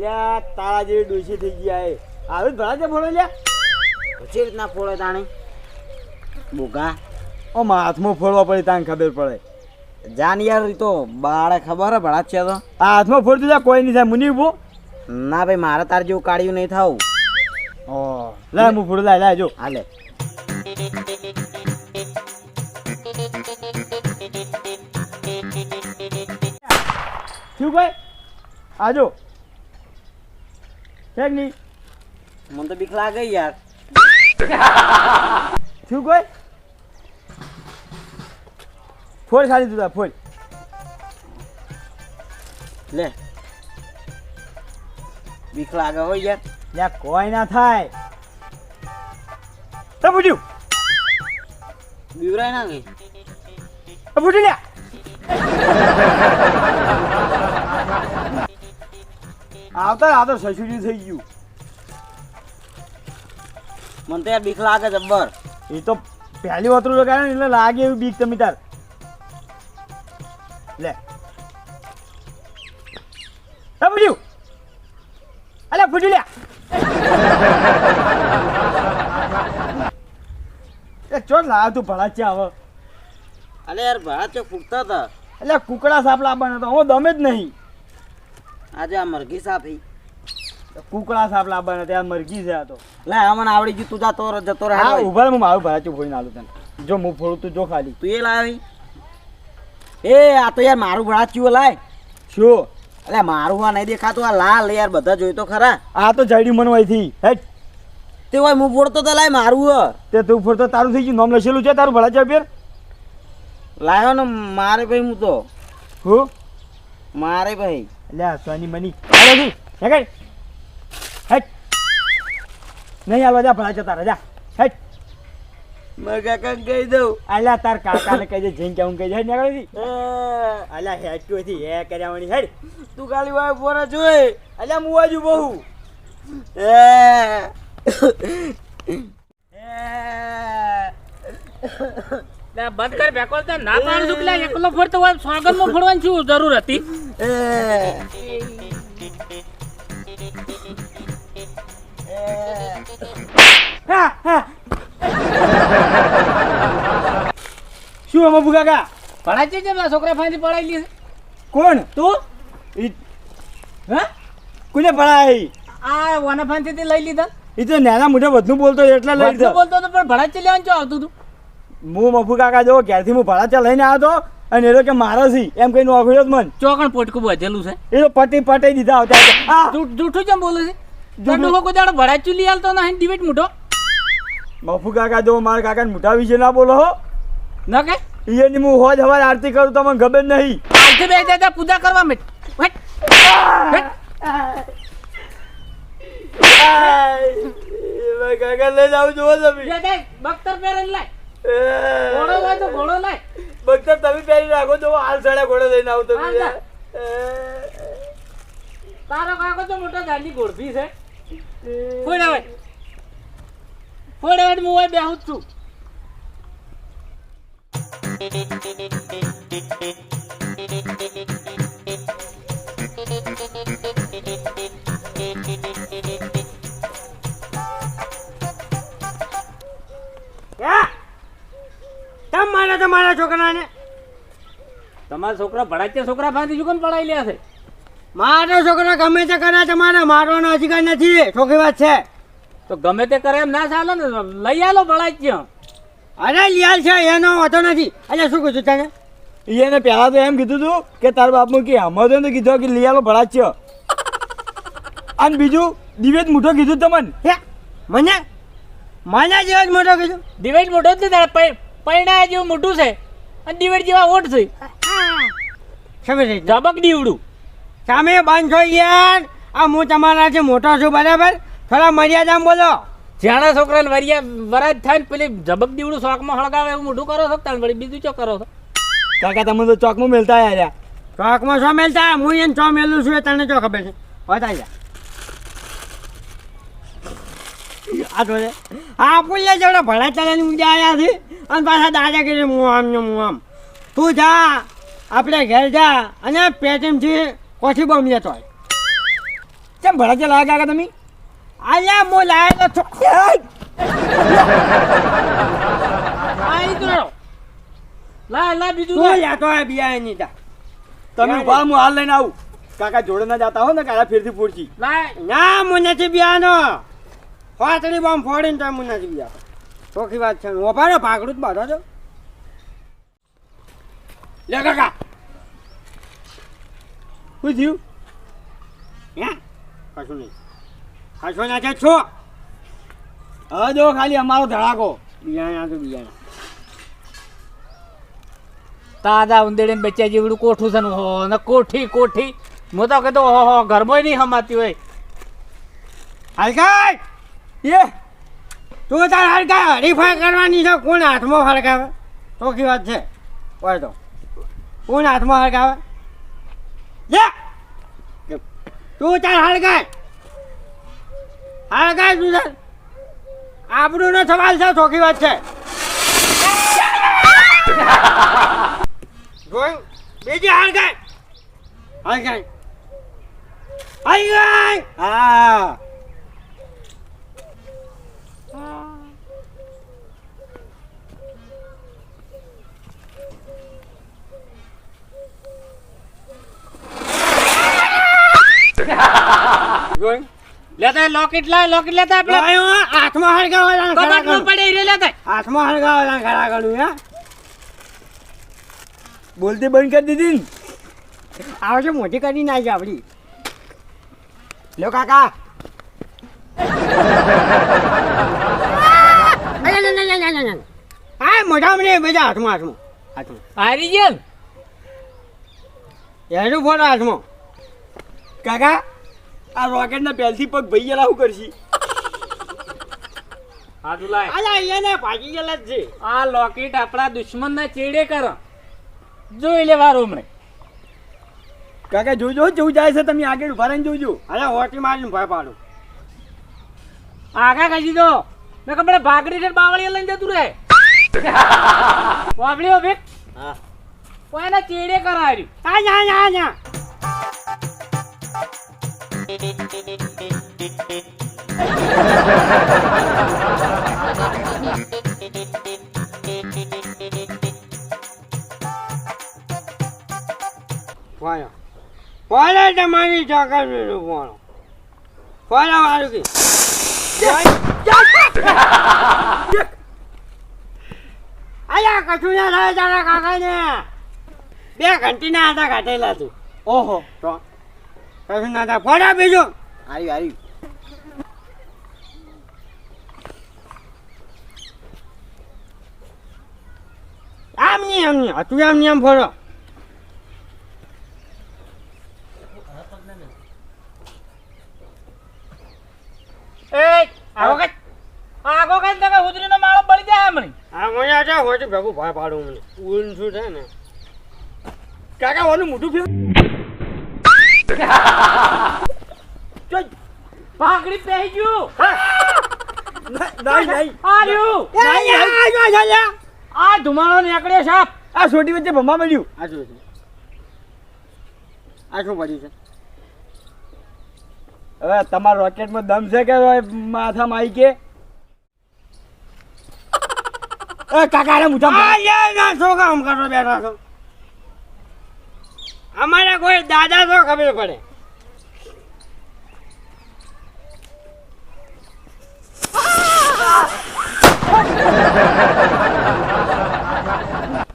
લ્યા તારા જેવી ડોસી થઈ ગયા એ. આવી ભરા છે ફોડો લ્યા પછી રીતના ફોડે તાણે. બોગા ઓ હાથમાં ફોડવા પડે તાને ખબર પડે. જાન યાર તો બાળે ખબર હે ભડા છે તો. આ હાથમાં ફોડ દીધા કોઈ નહીં થાય મુની ઊભો. ના ભાઈ મારે તાર જેવું કાઢ્યું નહીં થાવ. ઓ લાય હું ફોડ લાય લાય જો. હાલે શું કોઈ? આજો છે કે નહીં મને તો બીક લાગે યાર શું કોઈ ફોડ ખાલી દીધા ફોડ લે બીક લાગે હોય યાર યાર કોઈ ના થાય તો પૂછ્યું બીવરાય ના ગઈ પૂછ્યું લ્યા આવતા આ તો સસુરી થઈ ગયું. મને તો યાર બીક લાગે જબ્બર એ તો પહેલી વતરું લગાડે ને એટલે લાગે એવું બીક તમે તાર. લે. ફૂટ્યું. અલે ફૂટ્યું લ્યા એ ચોટ લાવ તું ભળા છે હવે. અલે યાર ભળા ચો ફૂટતા હતા. એટલે કુકડા સાપ લાવવાના હતા. હું દમે જ નહીં. આજે આ મરઘી સાફી કુકડા સાપ લાવવાના ત્યાં મરઘી છે આ તો. લે અમને આવડી ગયું તું જાતો તો જતો રહે હા ઊભા હું મારું ભરા ચુપ ફોડીને આલું તને. જો હું ફોડું તું જો ખાલી. તું એ લાવી. એ આ તો યાર મારું ચીવો લાય. શું? અલે મારું આ નહીં દેખાતું આ લાલ યાર બધા જોઈ તો ખરા. આ તો જડી મનવાઈથી હેટ. તે હોય હું ફોડતો તો લાય મારું હ તે તું ફોડતો તારું થઈ ગયું નામ લખેલું છે તારું ભલા ચાપેર લાયો ને મારે ભાઈ હું તો. હું? મારે ભાઈ. અલ્યા સોની મની. આલો તું હેડ હેટ. નહીં આલો જા ભલા જતા રજા હેટ. મારા કાકા કહી દઉં. અલ્યા તાર કાકાને કહી દે જઈને કેવું કહી દે. નીકળી અલ્યા હેટ હતી હે કર્યા વળી હેડ તું કાલી વાય ફોરા જોઈ. અલ્યા હું આજુ બહુ. બંધ કર બેકો ના પાડ દુખલા એકલો ફરતો હોય સોગંદમાં ફરવાની શું જરૂર હતી? શું અમે ભૂગા કા પડાય છે મારા છોકરા ફાંસી પડાવી લીધે કોણ? તું? હા? કોને પડાય? આ વાના ફાંસી થી લઈ લીધા? એ તો નાના મોટા બધું બોલતો એટલે લઈ લીધો. બોલતો તો પણ ભણાય છે લેવાનું આવતું તું? હું મફુ કાકા જો ઘેરથી હું ભાડા લઈને આવ્યો હતો અને એ કે મારો સી એમ કઈ ઓગળ્યો જ મન. ચોકણ પોટકું વધેલું છે? એ તો પટી પટી દીધા હતા. જૂઠું કેમ બોલે છે? જૂઠું. લોકો દાડો ભણાય ચૂલી હાલતો નહીં ડિબેટ મોટો મફુ કાકા જો મારા કાકા મોટા વિશે ના બોલો હો. ના કે? એની હું હોજ હવાર આરતી કરું તમને ખબર નહીં. આરતી બે દાદા પૂજા કરવા મેં. હટ. હટ. કાકા લઈ જાવ જોવો તમે. બખ્તર પહેરીને લાય. ઘોડો હોય તો ઘોડો લાય બખ્તર તમે પહેરી રાખો તો હાલ સડે ઘોડો લઈને આવું તમે તારો કાકો તો મોટો ગાંધી ગોળભી છે. ફોડ હવે. ફોડ હવે હું બેહું જ છું કેમ મારા છોકરાને. તમારા છોકરા ભણાય છે છોકરા ફાંસી શું કેમ પડાઈ લે છે? મારો છોકરા ગમે તે કરે તમારે મારવાનો અધિકાર નથી. છોકરી વાત છે. તો ગમે તે કરે એમ ના ચાલે ને લઈ આલો ભણાય છે અરે લિયાલ છે એનો વાંધો નથી. અરે શું કીધું તને? એને પહેલા તો એમ કીધું તું કે તારા બાપનું કે આમાં તો કીધું કે લિયાલો ભડા છે અને બીજું દિવેજ મોટો કીધું તમને? હે? મને? મને જેવો જ મોટો કીધું? દિવેજ મોટો જ નથી તારે પૈ- પૈણા જેવું મોટું છે અને દિવેટ જેવા ઓટ છે. કેવી રીતના ઝબક દીવડું. સામે બંધ યાર આ હું તમારાથી મોટો છું બરાબર? થોડા મર્યાદામાં બોલો. જાણા છોકરાને વરિયા વરાજ થાય ને પેલી ઝબક દીવડું શોખમાં હળગાવે એવું મોટું કરો છો તાણ વળી બીજું ચો કરો છો? કાકા તમે તો ચોકમાં મેલતા યાર ચોકમાં છો મેલતા? હું એને ચો મેલું છું એ તને ચો ખબર છે? બતાવી આ તો છે. આ પુલ્લે જોડે ભલા ચાલીને ઊંડા આવ્યા છે. અને પાછા દાદાગીરી મું આમ ને આમ. તું જા આપણે ઘેર જા અને પેટીમથી કોઠી બોમ્બ લેતો કેમ ભડાકે લાગે કાકા તમે? આયા મો લાયો તો આ ઈ કરો લા. લા બીજું તું. લેતો હોય બિયા ની તા તમે ઊભા હું હાલ લઈને આવું. કાકા જોડે ના જતા હો ને કાકા ફેરથી પૂરતી લા ના મને નથી બિયાનો ફાતડી બોમ્બ ફોડીને તો મને જ બીજા ચોખ્ખી વાત છે. ઓભાડો ભાગડું જ બાંધો છો લે કાકા. શું થયું? હે? કશું નહીં. કશું ના છે? છો. હવે જો ખાલી અમારો ધડાકો. બિયાણા તો બિયાણા તાજા ઉંદેડીને બચ્ચા જેવડું કોઠું છે ને હો ને કોઠી કોઠી. હું તો કહેતો હો હો ઘરમાં નહીં હમાતી હોય. હલકાય એ, તું તાર હલકાય હરીફાઈ કરવાની છે? કોણ હાથમાં હલકાવે ચોખ્ખી વાત છે. હોય તો. કોણ હાથમાં હલકાવે જે તું તાર હલકાય હલકાય તું તાર? નો સવાલ છે, ચોખ્ખી વાત છે. જોયું બીજી હલકાય હલકાય હલકાય હા જોયું લેતા લોકેટ લા લોકેટ લેતા આપણે આયો હાથમાં હળગાવવાના ખરા કબાટમાં કરું. પડે ઈરે લેતા હાથમાં હળગાવવાના ખરા કરું હે. બોલતી બંધ કરી દીધી ને. આવશે મોટી કરી નાખી આપડી. લો કાકા. હા મોઢામાં નહીં બધા હાથમાં હાથમાં. હાથમાં હારી ગયા એનું ફોટો હાથમાં. કાકા આ રોકેટના પહેલથી પગ ભાઈ ગયેલા શું કરશી? હા અલા ભાગી ગયેલા જ છે. આ લોકેટ આપણા દુશ્મનના ચેડે કર. જોઈ લેવા વારો કાકા જોજો જેવું જાય છે તમે આગળ ઊભા રહીને જોજો. અરે હોટી મારીને ભાઈ પાડું. આગા કાઢી દો મેં કપડે ભાગડી ને બાવળી લઈને જતું રહે. હો ભીખ? હા. કોઈના ચેડે કરાવ્યું? આ જા જા જા ફોનો ફોનો તમારી ચોકરનું ફોનો ફોનો મારું કે અલ્યા કશું ના થાય તારા કાકાને. બે ઘંટીના હતા કાઢેલા તું. ઓહો. તો કશું ના થાય ફોડા બીજું. આવ્યું આવ્યું આમ નહીં આમ નહીં. હતું આમ નહીં આમ ફોડો. ભેગું ભાઈ પાડું મને. ઊંધું છે ને. કાકા ઓલું મોટું ભાગડી પહેરી ગયું નહીં. નહીં આ રહ્યું આ ધુમાડો નીકળે સાપ આ છોટી વચ્ચે ભમા મળ્યું. આ શું આ શું પડ્યું છે? હવે તમારા રોકેટમાં દમ છે કે માથા માઈ કે? એ કાકા રે મુજા આ ના શું કામ કરો બેઠા છો? અમારે કોઈ દાદા તો ખબર પડે.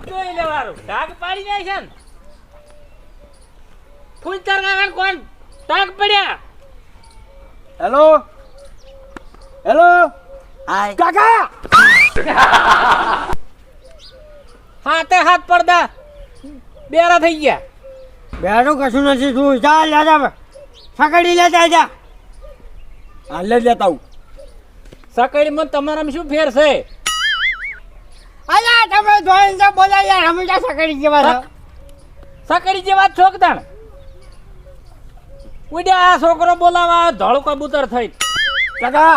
જોઈ લેવાનું. ડાક પાડી જાય છે ને. ફૂંચર કાકા કોણ? ડાક પડ્યા. હેલો? હેલો? કાકા! હાથે હાથ પડદા. બેરા થઈ ગયા. બેરું કશું નથી તું ચાલ દાદા સકડી લેતા જા હાલ જ લેતા આવું સકડીમાં તમારામાં શું ફેર છે? અલા તમે જોઈને તો બોલા યાર હંમેશા સકડી જેવા છો સકડી જેવા જ છો કે તાણ? ઉડ્યા આ છોકરો બોલાવા ધળ કબૂતર થઈ. કાકા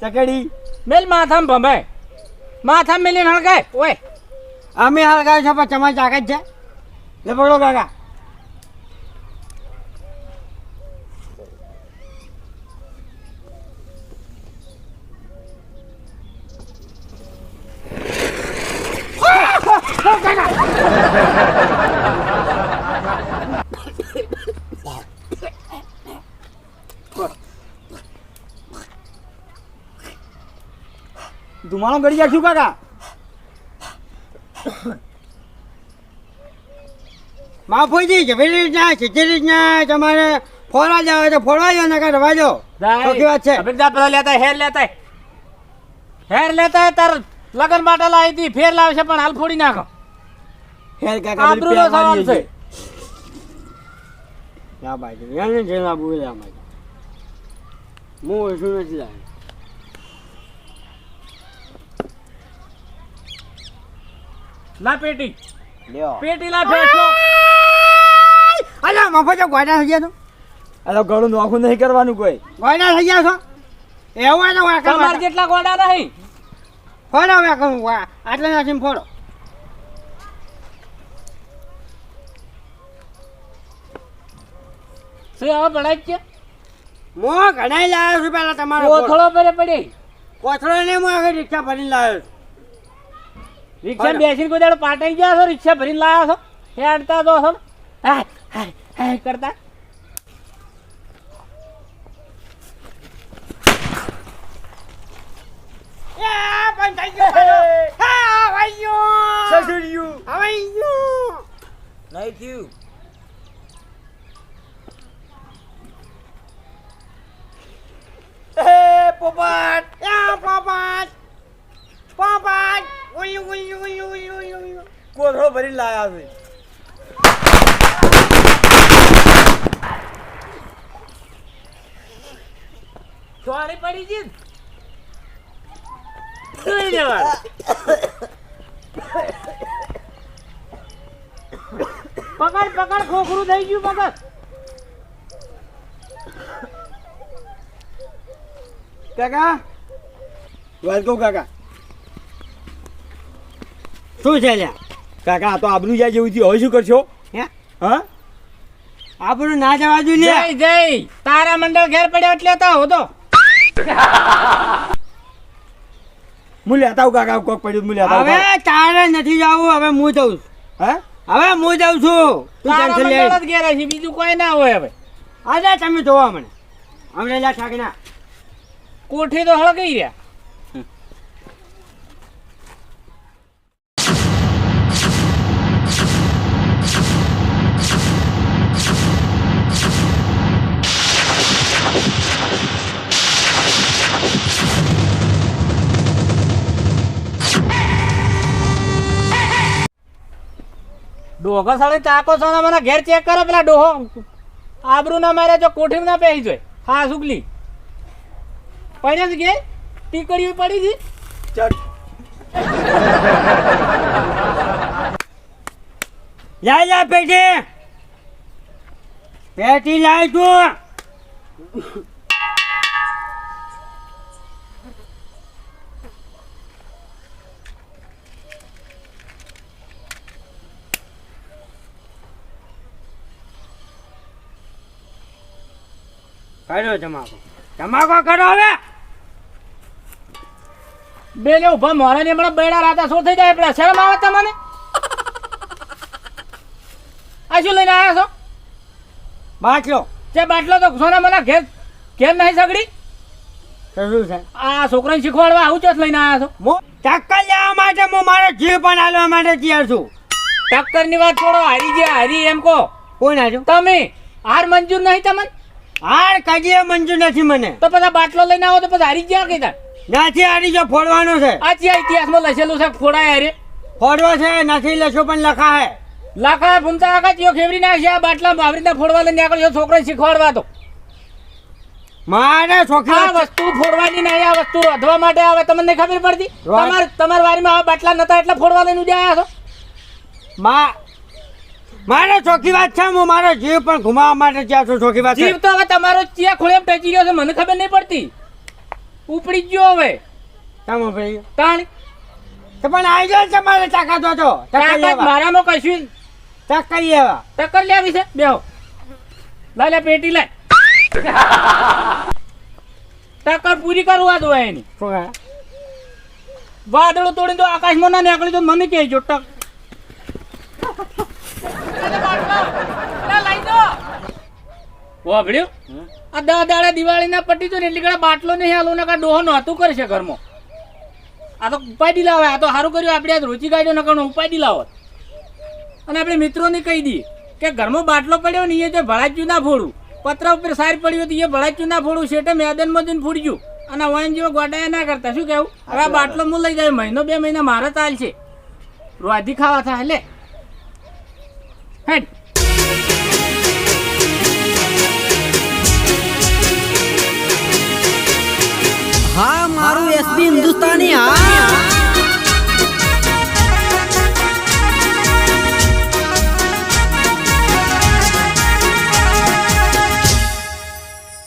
ચકડી મેલ માથામાં ભમે માથામાં મેલીને હળગાય. ઓય. અમે હળગાય છે પણ તમારી તાકાત છે. લે પકડો કાકા. ધુમાડો ગળી છું કાકા? માફોજી જેવી રીતના સીધી રીતના તમારે ફોડવા જાવ તો ફોડવા જાવ નકર રવા જો ચોખ્ખી વાત છે. અભિક જા પેલા લેતા હેર લેતા. હેર લેતા તાર લગન માટે લાવી હતી ફેર લાવશે પણ હાલ ફોડી નાખો. હેર કાકા આબરૂ નો સવાલ છે. યા બાજુ એને જેલા બોલ્યા મારે. હું શું નથી લાવ્યો. લા પેટી. લ્યો. પેટી લા ફેસલો. અલા મફો જો ગોડા થઈ ગયા તો અલા ગળું ઘણું નોખું નહીં કરવાનું કોઈ. ગોડા થઈ ગયા છો? એવું તો વાંકા તમારે જેટલા ગોડા નહીં. ફોડો વાંકા વા આટલે નાખીને ફોડો. શું હવે ભણાય છે? મો ઘણા લાવ્યો છું પેલા તમારો કોથળો પરે પડી. કોથળો ને હું આગળ રિક્ષા ભરીને લાવ્યો છું. રિક્ષા બેસીને કોઈ દાડો પાટાઈ ગયા છો? રિક્ષા ભરીને લાયા છો? હેડતા તો છો? હાય હાય હાય કરતા? હા. ભાઈઓ. કોથળો ભરીને લાયા છે. ચોરી પડી ગઈ પકડ પકડ ખોખરું થઈ ગયું પકડ. કાકા? વેલકમ કાકા. શું છે લ્યા? કાકા આ તો આબરૂ જાય જેવું થયું. હવે શું કરશો? હે? હા? આપણું ના જવા જોઈએ જય લે. જય તારા મંડળ ઘેર પડ્યો એટલે તો હોતો. હું લેતા આવું કાકા કોક પડ્યું હું લેતા હવે તારે નથી જવું હવે હું જઉં છું. હે? હવે હું જઉં છું. તું ટેન્શન લે મંડળ ઘેર છે બીજું કોઈ ના હોય હવે. આજે તમે જોવા મને. અમને લ્યા ઠાકના કોઠી તો હળગઈ રહ્યા ડોહો સાળી ચાકો છો ને મને ઘેર ચેક કરો પેલા ડોહો. આબરૂ ના મારે જો કોઠી ના પહેરી જોઈ હા સુગલી. પડ્યા છે ઘેર? ટીકડીઓ પડી છે? ચટ. લા લા પેટી પેટી લાય તું. કરો તમાકો. તમાકો કરો હવે. બે લે ઊભા મોરા ને હમણાં બેડા રાતા શું થઈ જાય? પેલા શરમ આવે તમને આ શું લઈને આવ્યા છો? બાટલો. જે બાટલો તો સોના મને ઘેર ઘેર નહીં સગડી? શું છે? આ છોકરાને શીખવાડવા આવું ચોથ લઈને આવ્યા છો? ટક્કર લેવા માટે હું મારો જીવ પણ હાલવા માટે તૈયાર છું. ટક્કરની વાત છોડો હારી જે હારી એમ કહો. કોણ હાજુ તમે. હાર મંજૂર નહીં તમને? હાર કદીએ મંજૂર નથી મને. તો પછી બાટલો લઈને આવો તો પછી હારી ગયા તાર? નથી હારી જો ફોડવાનો છે. આ જે ઇતિહાસમાં લખેલું છે ફોડાય હારે. ફોડવો છે નથી લખ્યો પણ લખા હે લખા ભૂમતા આખા ચિયો ખેવરી નાખશે આ બાટલા આવી રીતના ફોડવા લઈને આગળ છોકરો શીખવાડવા તો. મારે છોકરા વસ્તુ ફોડવાની નહીં આ વસ્તુ રોધવા માટે આવે તમને ખબર પડતી? તમાર તમાર વારીમાં આ બાટલા નતા એટલે ફોડવા લઈને આવ્યા છો? મા મારે ચોખી વાત છે હું મારો જીવ પણ ઘુમાવા માટે ત્યાં છું ચોખી વાત જીવ તો હવે તમારો ચિયા ખોળે ટચી ગયો છે મને ખબર નહીં પડતી. ઉપડી ગયો હવે. તમે ભાઈ. તાણ. પણ આવી જાય છે મારે તાકાત હતો મારામાં કશું ટક્કર લેવા ટક્કર લેવી છે બેહો. લાય લે પેટી લે ટક્કર પૂરી કરવા દો એની? વાદળો તોડી દો આકાશમાં ના નીકળી તો મને કહેજો ટક વાભળ્યું આ દસ દાડા દિવાળીના પટી તો ને એટલી ઘણા બાટલો નહીં હાલો નકા ડોહો નહોતું કરશે ઘરમાં. આ તો ઉપાડી લાવે આ તો સારું કર્યું આપણે આજ રોચી કાઢ્યો ઉપાય ઉપાડી લાવો અને આપણે મિત્રોને કહી દઈએ કે ઘરમાં બાટલો પડ્યો ને એ જે ભળાચ્યું ના ફોડું. પત્ર ઉપર સાર પડ્યું હતું એ ભળાચ્યું ના ફોડું શેઠે મેદાનમાં જઈને ફૂડ્યું અને વાયન જેવો ગોડાયા ના કરતા શું કહેવું? હવે આ બાટલો હું લઈ જાય મહિનો બે મહિના મારે ચાલશે. રોધી ખાવા થાય લે. હેડ હા મારું એસબી હિન્દુસ્તાની હા.